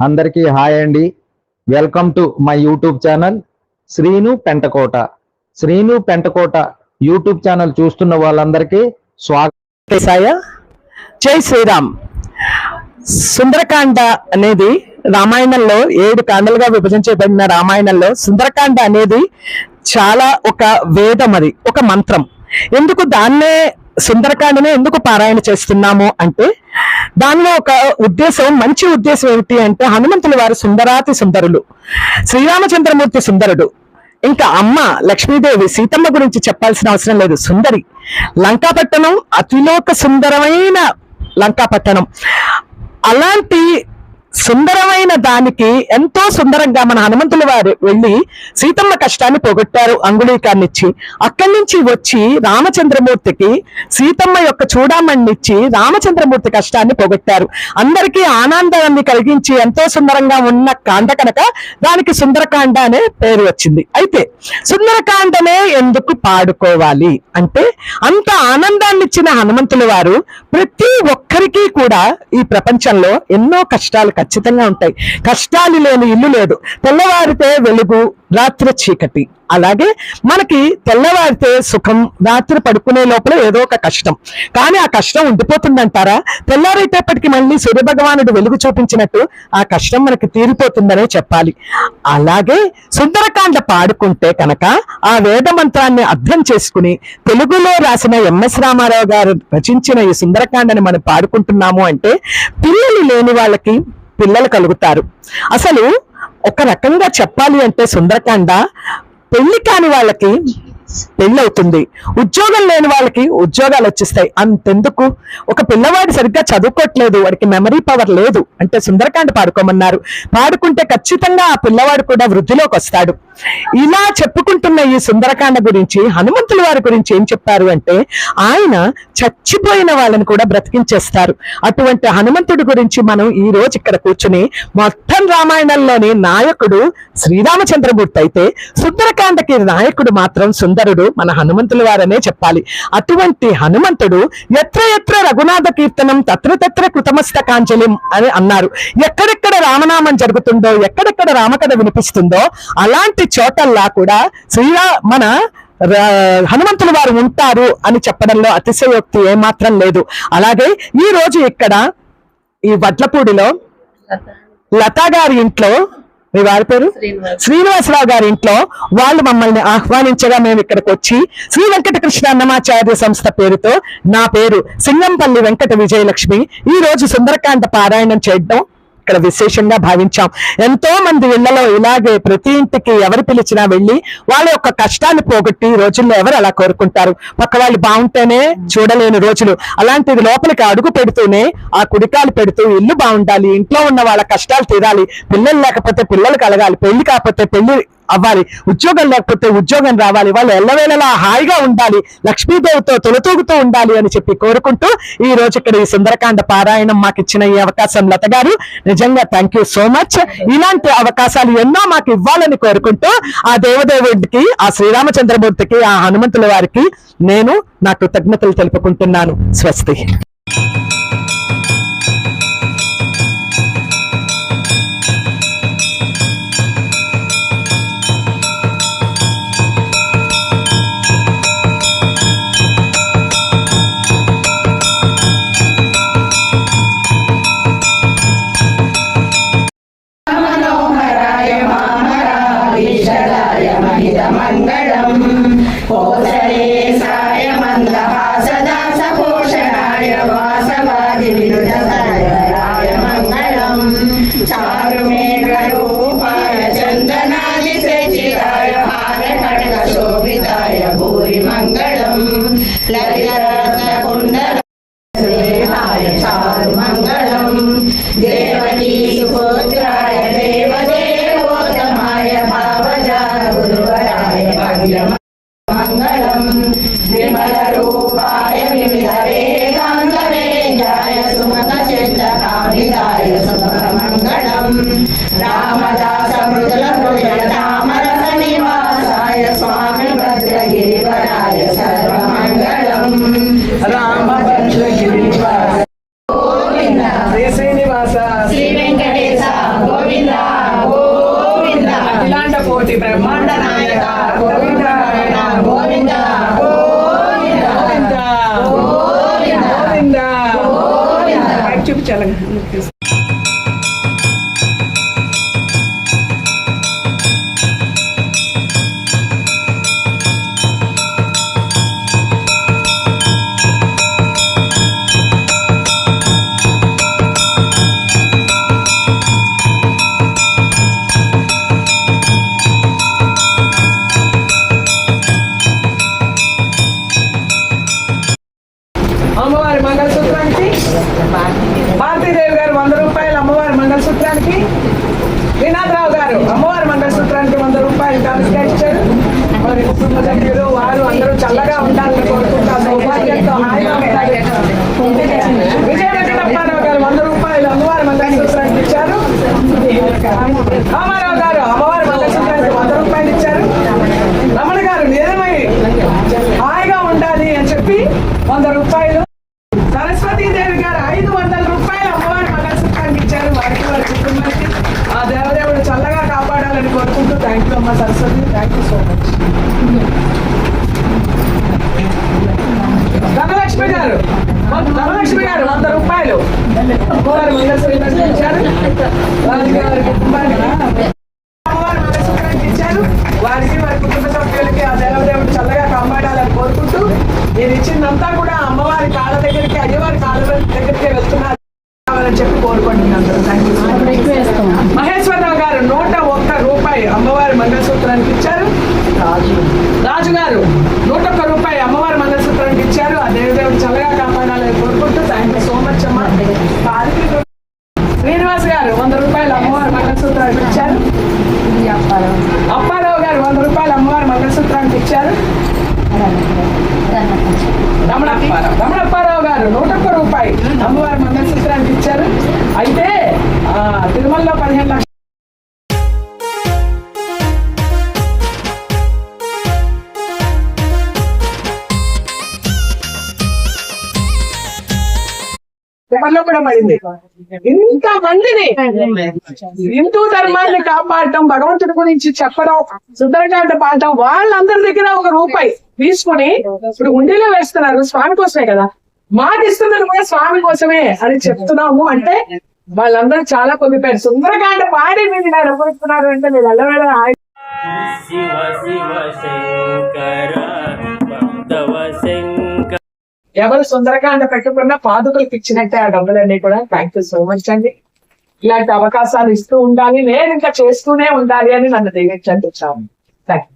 అందరికీ హాయ్ అండి. Welcome to my YouTube channel Srinu Pentakota. Srinu Pentakota YouTube channel చూస్తున్న వాళ్ళందరికీ స్వాగత. జై శ్రీరామ్. సుందరకాండ అనేది రామాయణంలో ఏడు కాండలుగా విభజించబడిన రామాయణంలో సుందరకాండ అనేది చాలా ఒక వేదం అది ఒక మంత్రం. ఎందుకు దాన్నే సుందరకాండనే ఎందుకు పారాయణ చేస్తున్నాము అంటే దానిలో ఒక ఉద్దేశం మంచి ఉద్దేశం ఏమిటి అంటే హనుమంతుల వారు సుందరాతి సుందరులు శ్రీరామచంద్రమూర్తి సుందరుడు. ఇంకా అమ్మ లక్ష్మీదేవి సీతమ్మ గురించి చెప్పాల్సిన అవసరం లేదు. సుందరి లంకాపట్టణం అతిలోక సుందరమైన లంకాపట్టణం. అలాంటి సుందరమైన దానికి ఎంతో సుందరంగా మన హనుమంతుల వారు వెళ్ళి సీతమ్మ కష్టాన్ని పోగొట్టారు అంగుళీకాన్నిచ్చి. అక్కడి నుంచి వచ్చి రామచంద్రమూర్తికి సీతమ్మ యొక్క చూడామణిచ్చి రామచంద్రమూర్తి కష్టాన్ని పోగొట్టారు. అందరికీ ఆనందాన్ని కలిగించి ఎంతో సుందరంగా ఉన్న కాండ కనుక దానికి సుందరకాండ అనే పేరు వచ్చింది. అయితే సుందరకాండనే ఎందుకు పాడుకోవాలి? అంటే అంత ఆనందాన్ని ఇచ్చిన హనుమంతుల వారు ప్రతి ఒక్కరికి కూడా ఈ ప్రపంచంలో ఎన్నో కష్టాలు ఖచ్చితంగా ఉంటాయి. కష్టాలు లేని ఇల్లు లేదు. తెల్లవారితే వెలుగు రాత్రి చీకటి. అలాగే మనకి తెల్లవారితే సుఖం రాత్రి పడుకునే లోపల ఏదో ఒక కష్టం. కానీ ఆ కష్టం ఉండిపోతుందంటారా? తెల్లారేటప్పటికి మళ్ళీ సూర్య భగవానుడు వెలుగు చూపించినట్టు ఆ కష్టం మనకి తీరిపోతుందనే చెప్పాలి. అలాగే సుందరకాండ పాడుకుంటే కనుక ఆ వేద మంత్రాన్ని అర్థం చేసుకుని తెలుగులో రాసిన ఎంఎస్ రామారావు గారు రచించిన ఈ సుందరకాండని మనం పాడుకుంటున్నాము అంటే పిల్లలు లేని వాళ్ళకి పిల్లలు కలుగుతారు. అసలు ఒక రకంగా చెప్పాలి అంటే సుందరకాండ పెళ్ళి కాని వాళ్ళకి పెళ్ళి అవుతుంది ఉద్యోగం లేని వాళ్ళకి ఉద్యోగాలు వచ్చేస్తాయి. అంతెందుకు? ఒక పిల్లవాడు సరిగ్గా చదువుకోవట్లేదు వాడికి మెమరీ పవర్ లేదు అంటే సుందరకాండ పాడుకోమన్నారు. పాడుకుంటే ఖచ్చితంగా ఆ పిల్లవాడు కూడా వృద్ధిలోకి వస్తాడు. ఇలా చెప్పుకుంటున్న ఈ సుందరకాండ గురించి హనుమంతుల వారి గురించి ఏం చెప్పారు అంటే ఆయన చచ్చిపోయిన వాళ్ళని కూడా బ్రతికించేస్తారు. అటువంటి హనుమంతుడి గురించి మనం ఈ రోజు ఇక్కడ కూర్చుని మొత్తం రామాయణంలోని నాయకుడు శ్రీరామచంద్రమూర్తి అయితే సుందరకాండకి నాయకుడు మాత్రం సుందర సుందరుడు మన హనుమంతుల వారనే చెప్పాలి. అటువంటి హనుమంతుడు ఎత్ర ఎత్ర రఘునాథ కీర్తనం తత్ర తత్ర కృతమస్తకాంజలిం అని అన్నారు. ఎక్కడెక్కడ రామనామం జరుగుతుందో ఎక్కడెక్కడ రామకథ వినిపిస్తుందో అలాంటి చోటల్లా కూడా శ్రీరా మన హనుమంతుల వారు ఉంటారు అని చెప్పడంలో అతిశయోక్తి ఏమాత్రం లేదు. అలాగే ఈ రోజు ఇక్కడ ఈ వడ్లపూడిలో లతా గారి ఇంట్లో మీ వారి పేరు? శ్రీనివాసరావు గారి ఇంట్లో వాళ్ళు మమ్మల్ని ఆహ్వానించగా మేము ఇక్కడికి వచ్చి శ్రీ వెంకటకృష్ణ అన్నమాచార్య సంస్థ పేరుతో నా పేరు సింగంపల్లి వెంకట విజయలక్ష్మి. ఈ రోజు సుందరకాండ పారాయణం చేయడం ఇక్కడ విశేషంగా భావించాం. ఎంతో మంది ఇళ్ళలో ఇలాగే ప్రతి ఇంటికి ఎవరు పిలిచినా వెళ్ళి వాళ్ళ యొక్క కష్టాన్ని పోగొట్టి రోజుల్లో ఎవరు అలా కోరుకుంటారు. పక్క వాళ్ళు బాగుంటేనే చూడలేని రోజులు. అలాంటిది లోపలికి అడుగు పెడుతూనే ఆ కుడికాలు పెడుతూ ఇల్లు బాగుండాలి. ఇంట్లో ఉన్న వాళ్ళ కష్టాలు తీరాలి. పిల్లలు లేకపోతే పిల్లలు కలగాలి. పెళ్ళి కాకపోతే పెళ్ళి అవ్వాలి. ఉద్యోగం లేకపోతే ఉద్యోగం రావాలి. వాళ్ళు ఎల్లవేళలా హాయిగా ఉండాలి. లక్ష్మీదేవితో తొలతూగుతూ ఉండాలి అని చెప్పి కోరుకుంటూ ఈ రోజు ఇక్కడ ఈ సుందరకాండ పారాయణం మాకు ఇచ్చిన ఈ అవకాశం లత గారు. నిజంగా థ్యాంక్ యూ సో మచ్ ఇలాంటి అవకాశాలు ఎన్నో మాకు ఇవ్వాలని కోరుకుంటూ ఆ దేవదేవుడికి ఆ శ్రీరామచంద్రమూర్తికి ఆ హనుమంతుల వారికి నేను నా కృతజ్ఞతలు తెలుపుకుంటున్నాను. స్వస్తి. చూపించాలి రామారావు గారు అమ్మవారి మంగళసూత్రానికి వంద రూపాయలు ఇచ్చారు. రమణ గారు నిజమై హాయిగా ఉండాలి అని చెప్పి వంద రూపాయలు. సరస్వతీదేవి గారు ఐదు వందల రూపాయలు అమ్మవారి మంగళసూత్రానికి ఇచ్చారు. వారికి వారి కుటుంబానికి ఆ దేవదేవుడు చల్లగా కాపాడాలని కోరుకుంటూ థ్యాంక్ యూ అమ్మ Saraswati thank you so much Dhanalakshmi garu Dhanalakshmi garu వంద రూపాయలు అమ్మవారి మంగళసూత్రానికి ఇచ్చారు వారికి వారి కుటుంబానికి అమ్మవారి మంగళసూత్రానికి ఇచ్చారు వారికి వారి కుటుంబ సభ్యులకి ఆ దేవదేవుడు చల్లగా కాపాడాలని కోరుకుంటూ నేను ఇచ్చిందంతా కూడా అమ్మవారి కాళ్ళ దగ్గరికి అయ్యవారి కాళ్ళ దగ్గరికి వెళ్తున్నారు కావాలని చెప్పి కోరుకుంటున్నాను థ్యాంక్ యూ మహేశ్వరరావు గారు నూట ఒక్క రూపాయి అమ్మవారి మంగళసూత్రానికి ఇచ్చారు రాజుగారు నూట ఒక్క రూపాయి అమ్మవారి మంగళసూత్రానికి ఇచ్చారు. ఆ దేవదేవుడు చల్లగా కాపాడాలని కోరుకుంటూ థ్యాంక్ యూ సో మచ్ అమ్మ. శ్రీనివాస్ గారు వంద రూపాయలు అమ్మవారి మంగళసూత్రానికి ఇచ్చారు. అప్పారావు గారు వంద రూపాయలు అమ్మవారి మంగళసూత్రానికి ఇచ్చారు. రమణప్పారావు గారు నూట ఒక్క రూపాయి అమ్మవారి మంగళసూత్రానికి ఇచ్చారు. అయితే తిరుమలలో పదిహేను లక్షలు పేపర్లో కూడా పడింది ఇంత మందిని హిందూ ధర్మాన్ని కాపాడటం భగవంతుడి గురించి చెప్పడం సుందరకాండ పాడటం వాళ్ళందరి దగ్గర ఒక రూపాయి తీసుకుని ఇప్పుడు ఉండిలో వేస్తున్నారు స్వామి కోసమే కదా. మాకు ఇస్తున్నది కూడా స్వామి కోసమే అని చెప్తున్నాము అంటే వాళ్ళందరూ చాలా పొందిపోయారు సుందరకాండ పాడి మీరు ఇలా అనుభవిస్తున్నారు అంటే మీరు ఎల్లవేళ శివ శివ శంకర. ఎవరు సుందరకాండ పెట్టుకున్నా పాదుకలకు ఇచ్చినట్టే ఆ డబ్బులన్నీ కూడా థ్యాంక్ యూ సో మచ్ అండి ఇలాంటి అవకాశాలు ఇస్తూ ఉండాలి నేను ఇంకా చేస్తూనే ఉండాలి అని నన్ను దీవించండి వచ్చాము థ్యాంక్ యూ